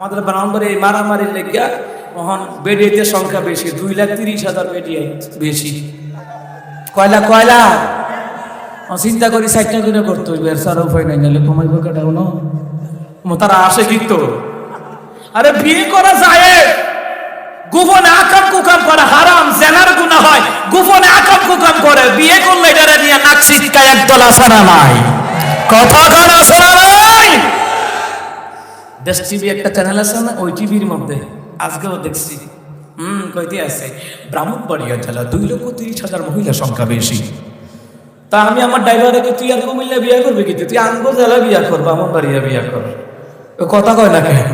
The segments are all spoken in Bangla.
আমাদের ব্রাহ্মণবাড়ি এই মারামারির লেগিয়া তখন বেডিয়াতে সংখ্যা বেশি, দুই লাখ তিরিশ হাজার বেডিয়া বেশি। কয়লা কয়লা? চিন্তা করি সাইটটা করে করতে হইবে আর সার উপায় নাই, নাহলে কমাইব কাটাও না। ও তারা আসে কিন্তু। আরে বিয়ে করা যায়। গোপনে আকাম কুকাম করে, হারাম, জেনার গুণা হয়। গোপনে আকাম কুকাম করে, বিয়ে করলে এটারে নিয়ে নাক ছিটকায় একদল আসারা নাই। কথা কর আসারা নাই দেশ টিভি একটা চ্যানেল আছে না, ওই টিভির মধ্যে। আজকেও দেখছি। হুম, কইতে আছে, ব্রাহ্মণবাড়িয়া জেলা দুই লক্ষ তিরিশ হাজার মহিলা সংখ্যা বেশি। তা আমি আমার ড্রাইভারকে তুই আর কুমিল্লা বিয়া করবি কি তুই? আনব জেলা বিয়া কর, ব্রাহ্মণবাড়িয়া বিয়া কর। কথা কয় না কেন?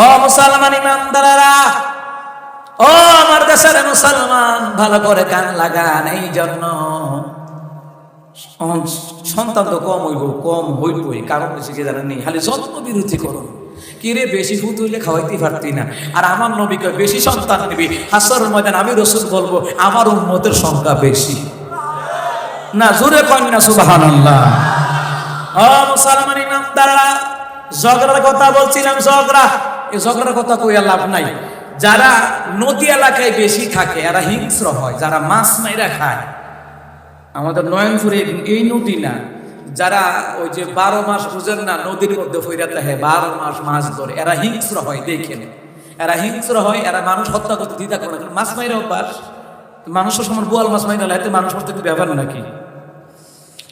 ও মুসলমান ইমানদারেরা, ও আমার দেশের মুসলমান, ভালো করে কান লাগান এই জন্য সন্তান তো কম হইব, কম হইবই, কারণ বেশি কি জানেন নেই খালি যত্ন বিরোধী করো। কি রে, বেশি ফুট হইলে খাওয়াইতে পারতি না। আর আমার নবী কয়, বেশি সন্তান নিবি। হাসর ময়দান আমি রসুল বলব, আমার উন্মতের সংখ্যা বেশি। না, জোরে সুবাহান মুসলমান ইমামদাররা ঝগড়ার কথা বলছিলাম, ঝগড়া। এই কথা লাভ নাই। যারা নদী এলাকায় বেশি থাকে, এরা হিংস্র হয়, যারা মাছ মাইরা খায়। আমাদের নয়নপুরে এই নদী না যারা ওই যে বারো মাস বুঝেন না, নদীর মধ্যে ফইরা থাকে, বারো মাস মাছ ধরে। এরা হিংস্র হয়, দেখেন। এরা হিংস্র হয়, এরা মানুষ হত্যা করতে দ্বিধা করে। মাছ মাইরা অভ্যাস। মানুষের সময় বোয়াল মাছ মাইরা লাইতে মানুষ করতে ব্যাপার নাকি?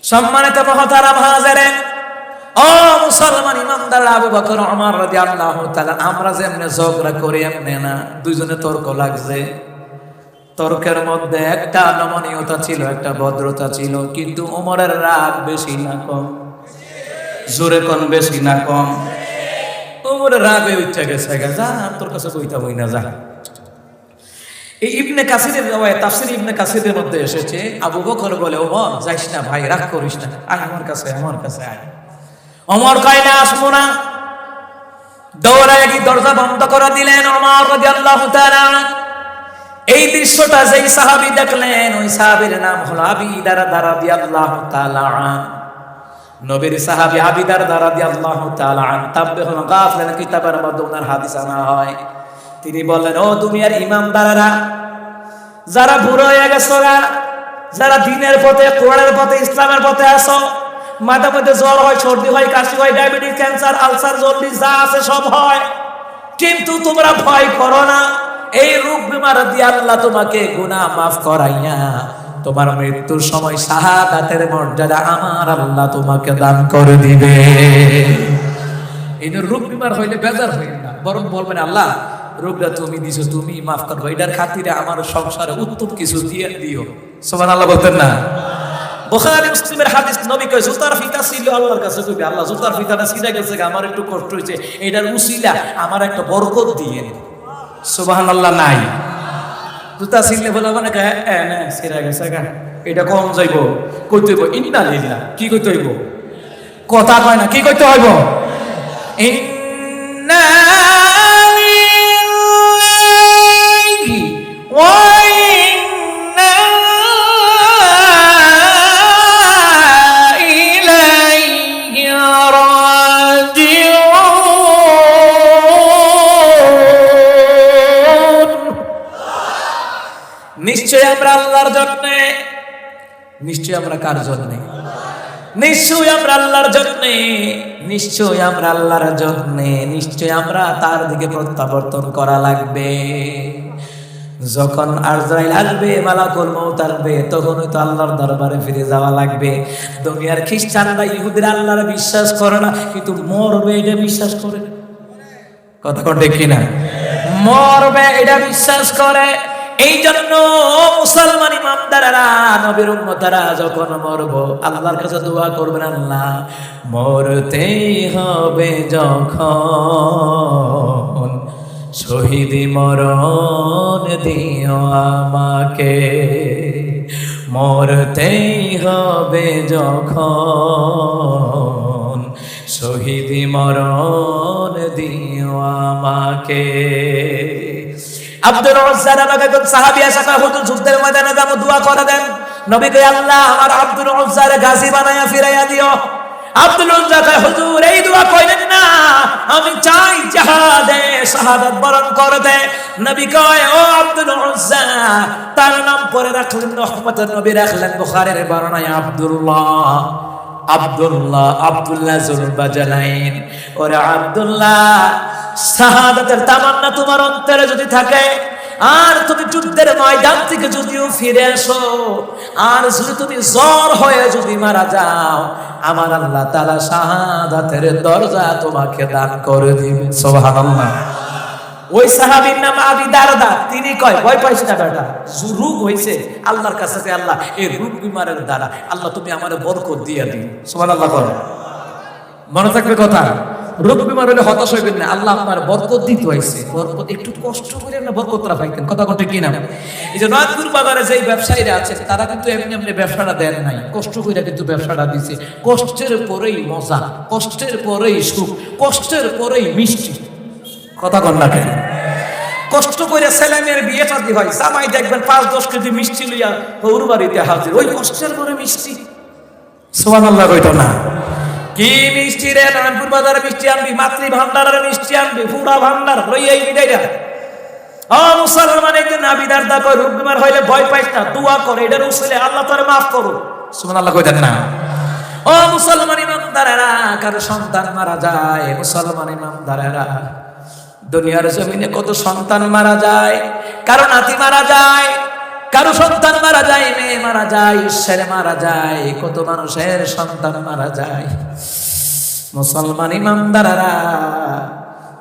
সম্মানিত মহতারাম হাজারে ও মুসলমান ইমানদার আবু বকর, ওমর রাদিয়াল্লাহু তাআলা, আমরা যেমনে ঝগড়া করি, এমনি না। দুইজনে তর্ক লাগছে। তর্কের মধ্যে একটা নমনীয়তা ছিল, একটা ভদ্রতা ছিল, কিন্তু ওমরের রাগ বেশি না কম। জোরে কোন বেশি না কম। ওমরের রাগে উঠে গেছে যা তোর কাছে কইতা বই না, যা। এই ইবনে কাসিরের রওয়ায় তাফসির ইবনে কাসিরের মধ্যে এসেছে, আবু বকর বলে ওমর যাইস না ভাই, রাগ করিস না। আয় আমার কাছে আমার কাছে আয়। অমর কয়, না, আসব না। দৌড়ায় কি দরজা বন্ধ করে দিলেন অমর রাদিয়াল্লাহু তাআলা। এই দৃশ্যটা যেই সাহাবি দেখলেন, ওই সাহাবীর নাম হলো আবিদার রাদিয়াল্লাহু তাআলা নবীর সাহাবী আবিদার রাদিয়াল্লাহু তাআলা আন, তাব্বে হলো গাফলেন কিতাবের মধ্যে ওনার হাদিস আনা হয়। তিনি বললেন, ও দুনিয়ার ইমামদারেরা যারা বুড়ো হয়ে গেছো যারা দিনের পথে, কোরআনের পথে, ইসলামের পথে আসো মাথা মধ্যে জ্বর হয়, সর্দি হয়, কাশি হয়, ডায়াবেটিস, ক্যান্সার, আলসার, জন্ডিস, যা আছে সব হয়। কিন্তু তোমরা ভয় করো না। এই রোগ বিমার দিয়ে আল্লাহ তোমাকে গুনাহ মাফ করাইয়া, তোমার মৃত্যুর সময় শাহাদাতের মর্যাদা আমার আল্লাহ তোমাকে দান করে দিবে। এই রোগ বিমার হইলে বেজার হইল না। বরং বলবেন, আল্লাহ, রোগটা তুমি দিছো তুমি মাফ করব। এটার খাতিরে আমার সংসারে উত্তম কিছু দিয়ে দিও। সোমান আল্লাহ বলতেন না গেছে আমার একটু কষ্ট হয়েছে এটার উসিলা, আমার একটা বরকত দিয়ে সুবাহান আল্লাহ নাই। জুতা ছিঁড়লে বলে মানে ছিঁড়ে গেছে এটা কম যাইব, কইতে হইব, ইন্না লিল্লাহ, কি কইতে হইব? কথা কয় না, কি কইতে হইব? ইন্না নিশ্চয় আমরা আল্লাহর জন্য। নিশ্চয় আমরা কার জন্য? নিশ্চয় আমরা আল্লাহর জন্য। নিশ্চয় আমরা আল্লাহর জন্য। নিশ্চয় আমরা তার দিকে প্রত্যাবর্তন করা লাগবে। যখন আরজাইল আসবে, মালাকুল মউত আসবে তখন তো আল্লাহর দরবারে ফিরে যাওয়া লাগবে। দুনিয়ার খ্রিস্টানরা, ইহুদিরা আল্লাহর বিশ্বাস করে না, কিন্তু মরবে এটা বিশ্বাস করে। কথা কোন ঠিক কিনা? মরবে এটা বিশ্বাস করে। এই জন্য মুসলমান ইমামদারেরা নবীর উম্মতারা যখন মরবো, আল্লাহর কাছে দোয়া করবেন, আল্লাহ, মরতেই হবে যখন। শহীদি মরণ দিও আমাকে, মরতেই হবে যখন। শহীদি মরণ দিও আমাকে। আব্দুল উজ্জার আমাকে কোন সাহাবী আসা কয় হুজুর যুদ্ধের ময়দানে যাব, দোয়া করে দেন। নবী কয়, আল্লাহ, আমার আব্দুল উজ্জার গাজী বানায়া ফিরাইয়া দিও। আব্দুল উজ্জা কয়, হুজুর, এই দোয়া কইলেন না, আমি চাই জাহাজ শাহাদাত বরণ করে দেয় নবী কয়, ও আব্দুল উজ্জা তার নাম পরে রাখলেন রহমতের নবী, রাখলেন বুখারীর বর্ণনায় আব্দুল্লাহ। আব্দুল্লাহ আব্দুল্লাহ জুলবাজালাইন ওরে আব্দুল্লাহ, শাহাদাতের তামান্না তোমার অন্তরে যদি থাকে, আর তুমি যুদ্ধের ময়দান থেকে যদিও ফিরে আসো আর যদি তুমি জ্বর হয়ে যদি মারা যাও, আমার আল্লাহ তালা শাহাদাতের দরজা তোমাকে দান করে দিবে সুবহানাল্লাহ। ওই সাহাবীর নাম আবি দারদা। তিনি কয়, ভয় পাইস না বেটা। রোগ হইছে, আল্লাহর কাছে আল্লাহ, এই রোগ বিমারের দ্বারা আল্লাহ তুমি আমার বরকত দিয়ে দিন। সুবহানাল্লাহ করে মনে থাকবে কথা? রোগ বিমার হলে হতাশ হইবেন না। আল্লাহ আপনার বরকত দিতে হয়েছে বরকত একটু কষ্ট করে না বরকতরা পাইতেন। কথা কথা কি না? এই যে নয়াদপুর বাজারে যেই ব্যবসায়ীরা আছে তারা কিন্তু এমনি এমনি ব্যবসাটা দেন নাই। কষ্ট করে কিন্তু ব্যবসাটা দিছে। কষ্টের পরেই মজা, কষ্টের পরেই সুখ, কষ্টের পরেই মিষ্টি। কথা কন না কেন? কষ্ট করে ছেলে মেয়ের বিয়ে শাদী হয়, জামাই দেখবেন পাঁচ দশ কেজি মিষ্টি লইয়া ওর বাড়িতে হাজির। ওই কষ্টের পরে মিষ্টি। সোমান আল্লাহ কইতো না। কি মিষ্টি রে, নারায়ণপুর বাজারে মিষ্টি আনবি মাতৃ ভান্ডারের মিষ্টি আনবি পুরা ভান্ডার লইয়া এই বিদায়টা ও মুসলমান একজন দা কয়, রোগ হইলে ভয় পাইস না, দোয়া করে, এটার উসলে আল্লাহ তোরে মাফ করো সুমান আল্লাহ কইতেন না। ও মুসলমান ইমানদারেরা, কারও সন্তান মারা যায়, মুসলমান ইমানদারেরা। দুনিয়ার জমিনে কত সন্তান মারা যায়, কারও নাতি মারা যায়, কারও সন্তান মারা যায়, মেয়ে মারা যায় ছেলে মারা যায়, কত মানুষের সন্তান মারা যায়। মুসলমান ইমানদারেরা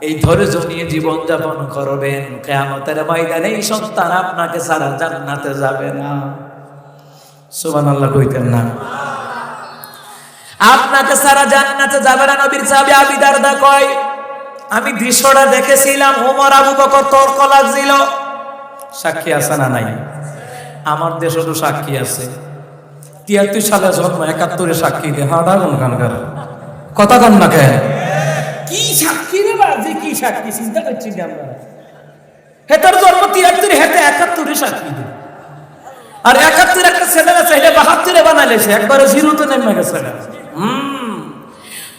এই ধৈর্য নিয়ে জীবন যাপন করবেন, কেয়ামতের ময়দানে এই সন্তান আপনাকে সারা জান্নাতে যাবে না। সুবহানাল্লাহ কইতেন না। আপনাকে সারা জান্নাতে যাবে না নবীর সাহাবী আবি দারদা কয় আমি দৃশ্যটা দেখেছিলাম ওমর আবু বকর তর্ক লাগছিল। সাক্ষী আছে না নাই? আমার দেশে তো সাক্ষী আছে। তিয়াত্তর সালে জন্ম একাত্তরে সাক্ষী দে হাঁটা কোন খানকার কথা কন না কেন কি সাক্ষী রে বাজে কি সাক্ষী? চিন্তা করছি আমরা। হেতার জন্ম তিয়াত্তরে হেতে একাত্তরে সাক্ষী দে। আর একাত্তর একটা ছেলে আছে এটা বাহাত্তরে বানাইলেছে একবারে জিরোতে নেমে গেছে। হুম।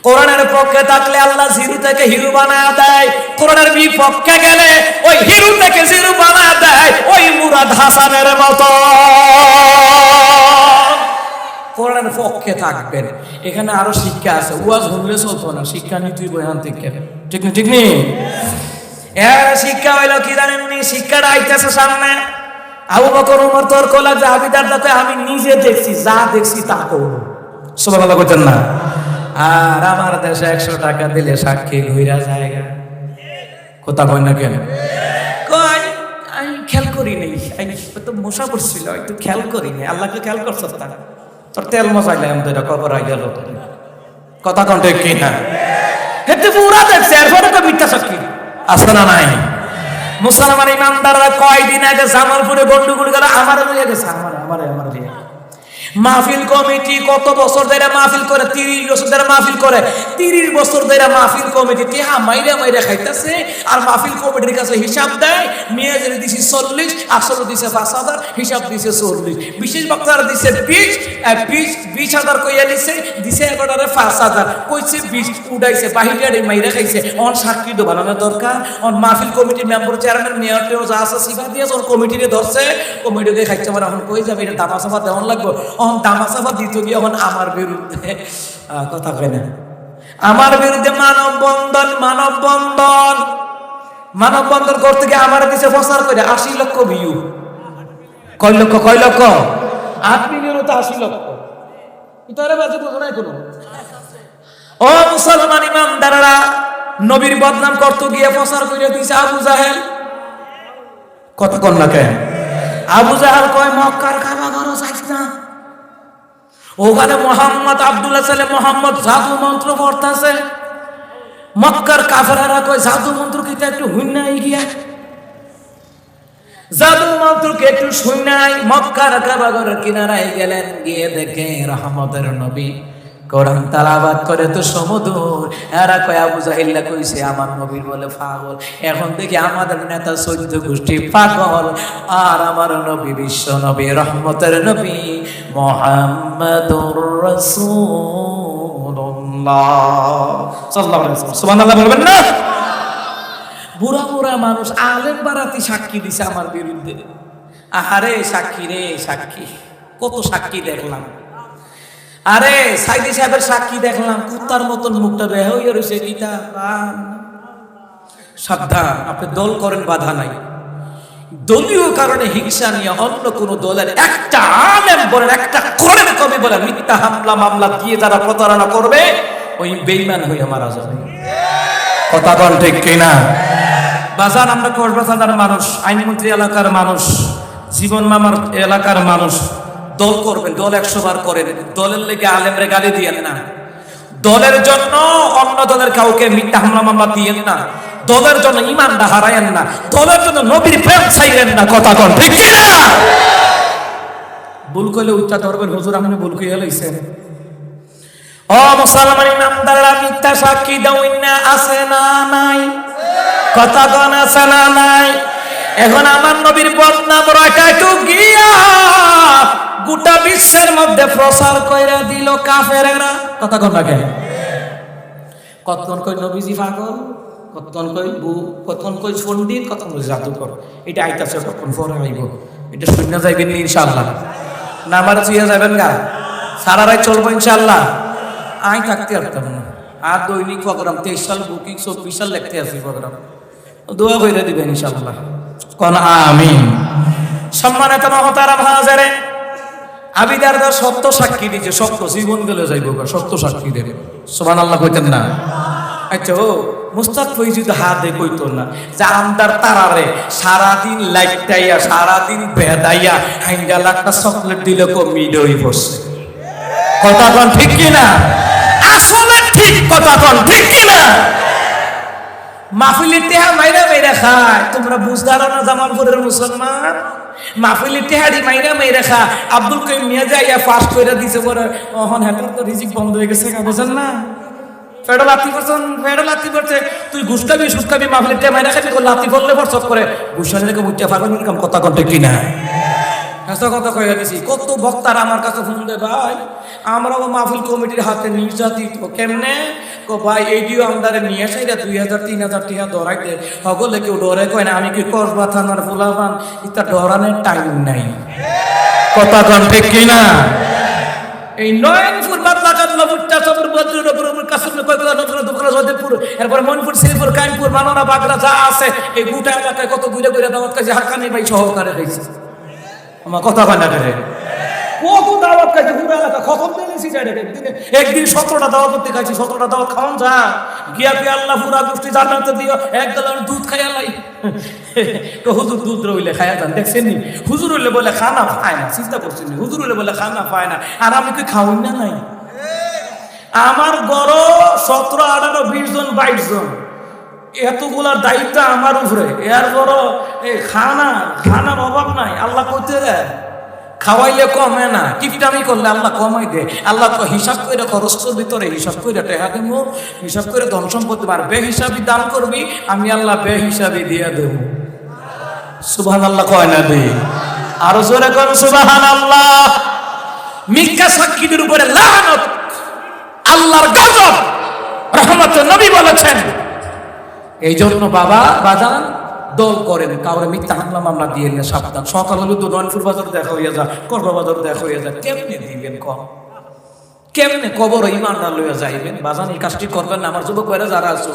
কোরআনের পক্ষে থাকলে আল্লাহ জিরো থেকে হিরু বানায় দেয়। কোরআনের বিপক্ষে গেলে ওই হিরু থেকে জিরো বানায় দেয়। ওই মুরাদ হাসানের মতো। কোরআনের পক্ষে থাকবেন এখানে আরও শিক্ষা আছে। ওয়াজ হলে চলতো না। শিক্ষা নীতি বয়ান থেকে ঠিক না, ঠিক নেই এর শিক্ষা হইল কি জানেননি শিক্ষাটা আইতেছে সামনে। আবু বকর তোর কোলা যে আবিদার দাতে আমি নিজে দেখছি, যা দেখছি তা করব কথা করতেন না। আর আমার দেশে একশো টাকা দিলে সাক্ষী ঘুরা জায়গা। কোথা কই না কেন? কই আমি খেয়াল করি নাই। আমি তো মশা পড়ছিল, একটু খেয়াল করি নাই। আল্লাহকে খেয়াল করছ তা? তোর তেল মশাইলে আমি তো এটা কবর আই গেল কথা কন্টে কি না? হেতে পুরা দেখছে, এরপরে তো মিথ্যা সাক্ষী। আছে না নাই? মুসলমান ইমানদাররা কয়দিন আগে জামালপুরে গন্ডগোল গেল আমার লইয়া গেছে। আমার আমার আমার দিয়ে মাহফিল কমিটি কত বছর ধরে মাহফিল করে? তিরিশ বছর ধরে মাহফিল করে। তিরিশ বছর ধরে মাহফিল কমিটি টিহা মাইরা মাইরা খাইতেছে আর মাহফিল কমিটির কাছে হিসাব দেয়, মেয়ে যদি দিছে চল্লিশ আসলে দিছে পাঁচ হাজার, হিসাব দিছে চল্লিশ। বিশেষ বক্তার দিছে বিশ বিশ বিশ হাজার কইয়া দিছে দিছে এগারোটারে পাঁচ হাজার। কইছে বিশ উঠাইছে বাহিরে মাইরা খাইছে। অন সাক্ষী তো বানানোর দরকার। অন মাহফিল কমিটির মেম্বার চেয়ারম্যান, মেয়র টেও যা আছে সিফা দিয়ে কমিটিরে ধরছে। কমিটিকে খাইছে আমার এখন কই যাবে? এটা দামা সাফা দেওয়ান লাগবো। অন দামা সাফা দিতে গিয়ে এখন আমার বিরুদ্ধে। কথা কয় না। আমার বিরুদ্ধে মানব বন্ধন মানব বন্ধন মানব বন্ধন করতে গিয়ে আমার দিছে প্রচার করে আশি লক্ষ ভিউ কয় লক্ষ কয় লক্ষ? আট মিলিয়ন তো আশি লক্ষ। ইতারে বাজে বোঝো নাই কোনো। ও মুসলমান ইমানদাররা নবীর বদনাম করতে গিয়ে প্রচার করে দিয়েছে আবু জাহেল। কত কন না কেন? আবু জাহেল কয় মক্কার খাবা ঘর যাইস না। ওখানে মোহাম্মদ আব্দুল্লাহ সালে মোহাম্মদ জাদু মন্ত্র পড়তেছে। মক্কার কাফেরারা কয়, জাদু মন্ত্র কি একটু হুন্নাই গিয়া? জাদু মন্ত্রকে একটু শুনাই মক্কার কাবাগরের কিনারায় গেলেন, গিয়ে দেখে রহমতের নবী। তালাবাদ করে তো সমুদর। এরা কয়, আবু জাহিল্লা কইছে, আমার নবীর বলে পাগল। এখন দেখি আমাদের নেতা চৈদ্য গোষ্ঠী পাগল। আর আমার নবী বিশ্ব নবী, রহমতের নবী। মোহাম্মদুর রাসূলুল্লাহ। বলবেন না? বুড়া বুড়া মানুষ আলেম বারাতি সাক্ষী দিছে আমার বিরুদ্ধে। আহারে সাক্ষী রে, সাক্ষী। কত সাক্ষী দেখলাম। আরে সাইদি সাহেবের সাক্ষী দেখলাম, কুত্তার মতন মুখটা বেহ হয়ে রয়েছে গীতা। সাবধান, আপনি দল করেন, বাধা নাই। দলীয় কারণে হিংসা নিয়ে অন্য কোন দলের একটা আলেম বলেন একটা করেন কবি বলেন মিথ্যা হামলা মামলা দিয়ে যারা প্রতারণা করবে ওই বেইমান হইয়া মারা যাবে। কথা কন ঠিক কিনা? বাজার আমরা কক্সবাজার মানুষ আইনমন্ত্রী এলাকার মানুষ জীবন মামার এলাকার মানুষ দল করবেন দল একশো বার করেন দলের লেগে আলেমরে গালি দিয়েন না। দলের জন্য অন্য দলের কাউকে মিথ্যা হামলা মামলা দিয়েন না। দলের জন্য ইমানটা হারায়েন না, দলের জন্য নবীর প্রেম চাইলেন না, কথা কন, ঠিক ভুল কইলে উচ্চা ধরবেন হুজুর আপনি ভুল কইয়া লইছেন। ও মুসলমান ইমানদাররা, মিথ্যা সাক্ষী দাউন না আছে না নাই। কথা কন, আছে না নাই। এখন আমার নবীর বদনাম রাখাইতো গিয়া, গোটা বিশ্বের মধ্যে প্রচার কইরা দিল কাফেরেরা। কথা কন রাখে কতক্ষণ কই নবীজি পাগল? কতক্ষণ কই বু কতক্ষণ কই পণ্ডিত কতক্ষণ কই জাদুকর এটা আইতাছে কখন পরে আইব। এটা শূন্য যাইবেন ইনশাআল্লাহ। না আমার চুইয়া যাবেন গা। সারা রাত চলবো, ইনশাআল্লাহ। আই থাকতে পারতাম না। আর দৈনিক প্রোগ্রাম তেইশ সাল বুকিং চব্বিশ সাল লিখতে আছি প্রোগ্রাম। দোয়া কইরা দিবেন, ইনশাআল্লাহ। কোন আমিন। সম্মানিত মহতারা হাজারে, আবিদার দা সত্য সাক্ষী দিচ্ছে সত্য জীবন গেলে যাইব সত্য সাক্ষী দেবে। সোমান আল্লাহ কইতেন না। আচ্ছা ও, মুস্তাক ফৈজুদ হাতে কইতো না যে আমদার তারারে সারাদিন লাইটাইয়া, সারাদিন বেদাইয়া হাইঙ্গা লাখটা চকলেট দিলে কমি ডই বসে। কথা কন ঠিক কিনা আসলে ঠিক কথা কন ঠিক কিনা মাহফিলের টেহা মাইরা মাইরা খায়, তোমরা বুঝদারো না জামালপুরের মুসলমান? মাহফিলের টেহারি মাইরা মাইরা খা আব্দুল কইম মিয়া যাইয়া ফাস্ট কইরা দিছে পরে, অহন হেতর তো রিজিক বন্ধ হয়ে গেছে বুঝেন না? ফেডো লাতি করছেন ফেডো লাতি করছে। তুই ঘুষকাবি সুসকাবি মাহফিলের টেহা মাইরা খাবি লাতি করলে ফরসত করে। বুঝতে পারবেন এরকম কথা কন্টে কিনা হাসা কথা কয়ে দিছি কত বক্তার আমার কাছে ফোন দে ভাই আমরাও মাহফিল কমিটির হাতে নির্যাতিত কেমনে? কো ভাই এইটিও আমদারে নিয়ে দুই হাজার তিন হাজার সকলে কেউ ডরে কয় না আমি কি কসবা থানার ডরানোর টাইম নাই। কথা কন ঠিক কিনা এই নয়নপুর এরপর বাগড়া যা কত ঘুরে ঘুরে সহকারে আমার কথা কত খতম একদিন সতেরোটা দাওয়াত করতে খাইছি সতেরোটা দাওয়াত খাওয়ান যা। গিয়া পি আল্লাহ পুরা গোষ্ঠী দিও, এক গালার দুধ খাইয়া লাই হুজুর দুধ রইলে খাইয়া যান, দেখছেন নি? হুজুর হইলে বলে খানা পায় না, চিন্তা করছেন হুজুর হইলে বলে খানা পায় না। আর আমি কি খাওয়াই না নাই? আমার গড় সতেরো, আঠারো, বিশ জন, বাইশ জন। এতগুলার দায়িত্ব আমার উপরে। এর বড় এই খানা, খানার অভাব নাই। আল্লাহ করতে দেয় খাওয়াইলে কমে না, কিপটামি করলে আল্লাহ কমাই দে। আল্লাহ তো হিসাব করে খরচের ভিতরে হিসাব করে টেহা দেব, হিসাব করে ধন সম্পত্তি বার বে হিসাবই দান করবি, আমি আল্লাহ বে হিসাবে দিয়ে দেব। সুবহান আল্লাহ কয় না দে আরও জোরে কর সুবহান আল্লাহ মিথ্যা সাক্ষীদের উপরে লানত আল্লাহর গজব রহমত নবী বলেছেন। এই জন্য বাবা বাজান, দল করেন, কাউরে মিথ্যা হামলা মামলা দিয়ে নিয়ে সাবধান। সকাল হলে তো নয়নপুর বাজার দেখা হইয়া যা করবা বাজার দেখা হইয়া যা কেমনে দিবেন কম? কেমনে কবর ইমানদার লইয়া যাইবেন? বাজান, এই কাজটি করবেন না, আমার যুবক ভাইরা যারা আছো,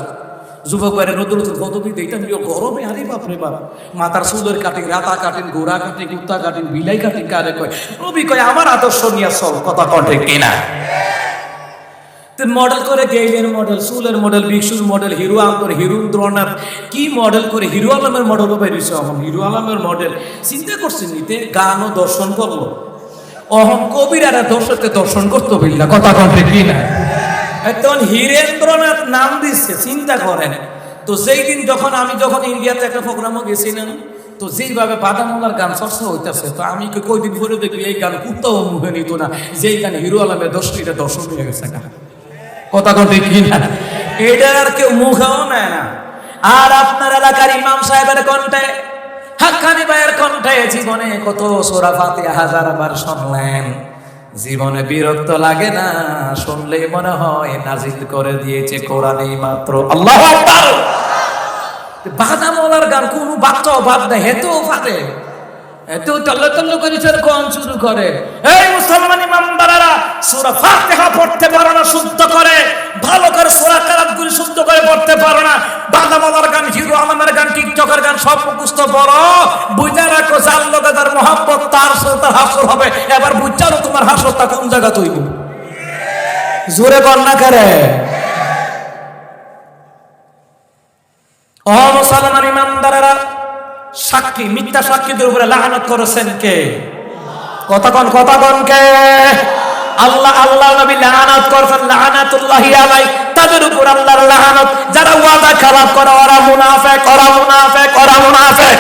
যুবক ভাইরা নতুন নতুন পদবি দিতেন গরমে হারি বাপরে বাপ। মাথার সুদের কাটিং, রাতা কাটিং গোড়া কাটিং, কুত্তা কাটিং, বিলাই কাটিং, কারে কয়? রবি কয়, আমার আদর্শ নিয়ে চল, কথা কণ্ঠে কিনা? মডেল করে গেইলের মডেল সুলের মডেল বিশুর মডেল হিরো আলমের হিরো দ্রোনার কি মডেল করে হিরো আলমের মডেলও বেরিয়েছে এখন হিরো আলমের মডেল চিন্তা করছেন নিতে গানও দর্শন করল অহন কবির আর দর্শককে দর্শন করতে বললা কথা কণ্ঠে কি না? তখন হীরেন্দ্রনাথ নাম দিচ্ছে চিন্তা করেন। তো সেই দিন যখন আমি যখন ইন্ডিয়াতে একটা প্রোগ্রামও গেছিলাম, তো যেইভাবে বাদামোলার গান চর্চা হইতেছে, তো আমি কয়দিন পরে দেখি এই গান কুত্তাও মুখে নিত না। যেই গান হিরো আলমের দর্শকটা দর্শন হয়ে গেছে গা। কথা কথা কি না এটা আর কেউ মুখেও নেয় না। আর আপনার এলাকার ইমাম সাহেবের কণ্ঠে, হাক্কানি ভাইয়ের কণ্ঠে জীবনে কত সোরা ফাতে হাজার বার শুনলেন। জীবনে বিরক্ত লাগে না, শুনলেই মনে হয় নাজিল করে দিয়েছে কোরআনই মাত্র। আল্লাহ বাদামলার গান কোনো বাচ্চাও বাদ দেয় হেতেও পারে এতেও তল্ল তল্ল করে কম শুরু করে। এই মুসলমান ইমামদারেরা সূরা ফাতিহা পড়তে পারো না, শুদ্ধ করে। ভালো করে সূরা কারাত গুলি শুদ্ধ করে পড়তে পারো না। বাদামলার গান, হিরো আলমের গান, টিকটকের গান সব মুখস্থ পড়ো। বুঝা রাখো, যার লোকে তার মহাব্বত, তার সাথে তার হাসর হবে। এবার বুঝারও তোমার হাসরটা কোন জায়গা তৈব জোরে কন্যা করে। ও মুসলমান ইমানদারেরা সাক্ষী, মিথ্যা সাক্ষীদের উপরে লাহানত করেছেন কে? কতক্ষণ কতক্ষণ কে? আল্লাহ আল্লাহ নবী লাহানত করেছেন, লাহানাতুল্লাহি আলাই তাদের উপর আল্লাহর লাহানত, যারা ওয়াদা খেলাপ করে, ওরা মুনাফিক ওরা মুনাফিক ওরা মুনাফিক।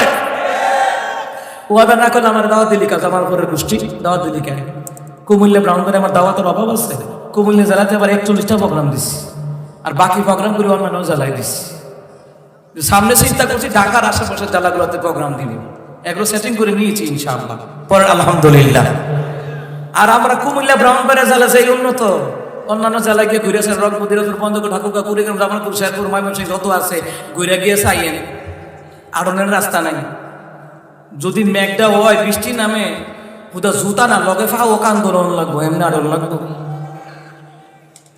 ওয়াদা না করলে আমার দাওয়াত দিলি কাজ আমার গোষ্ঠী দাওয়াত দিলি কেন? কুমিল্লা ব্রাহ্মণবাড়ি আমার দাওয়াতের অভাব আছে। কুমিল্লা জেলাতে আবার একচল্লিশটা প্রোগ্রাম দিছি। আর বাকি প্রোগ্রাম করে অন্যান্য জেলায় দিছি। সামনে চিন্তা করছি, ঢাকার আশেপাশে জেলাগুলোতে প্রোগ্রাম দিবি। এগুলো সেটিং করে নিয়েছি ইনশাআল্লাহ। পরে আলহামদুলিল্লাহ। আর আমরা কুমিল্লা ব্রাহ্মণবাড়িয়া জেলা যে উন্নত, অন্যান্য জেলায় গিয়ে ঘুরে আসেন, রংপুর, দিনাজপুর পঞ্চগড় ঠাকুরগা কুড়িগ্রাম, জামালপুর, শেরপুর, ময়মনসিংহ, যত আছে, ঘুরে গিয়ে চাইয়েন আড়নের রাস্তা নাই। যদি মেঘটা হয়, বৃষ্টি নামে পুদা জুতা না, লগে ফাও আন্দোলন লাগবো, এমনি আড়ন লাগবো।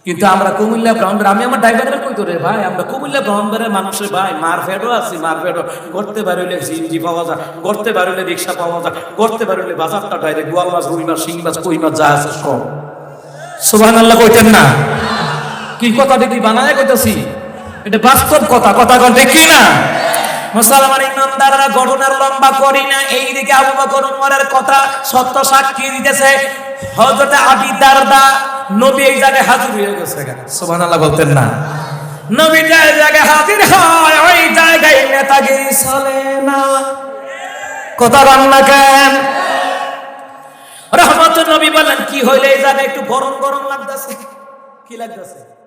কিন্তু আমরা কুমিল্লা ব্রাহ্মণ আমি আমার ড্রাইভারের কই তোরে ভাই? আমরা কুমিল্লা ব্রাহ্মণের মানুষের ভাই মারফেটও আছি মারফেটও করতে পারিলে সিএনজি পাওয়া যায় করতে পারিলে রিক্সা পাওয়া যায় করতে পারিলে বাজারটা ডাইরেক্ট গোয়াল মাছ, রুই মাছ শিং মাছ, কই মাছ যা আছে সব। সুবহান আল্লাহ কইতেন না। কি কথা দেখি বানায় কইতাছি? এটা বাস্তব কথা কথা কন দেখি না। মুসলমান ইমানদাররা ঘটনার লম্বা করি না এই দিকে আবু বকর, উমরের কথা সত্য সাক্ষী দিতেছে। হযরত আবি দারদা নবী এই জায়গায় হাজির হয়ে গেছে সুবহানাল্লাহ বলতেন না। নবী যে জায়গায় হাজির হয়, ওই জায়গায় নেতাগিরি চলে না। কথা রান্না কেন? রহমত নবী বলেন, কি হইলে এই জায়গায়? একটু গরম গরম লাগতেছে। কি লাগতেছে?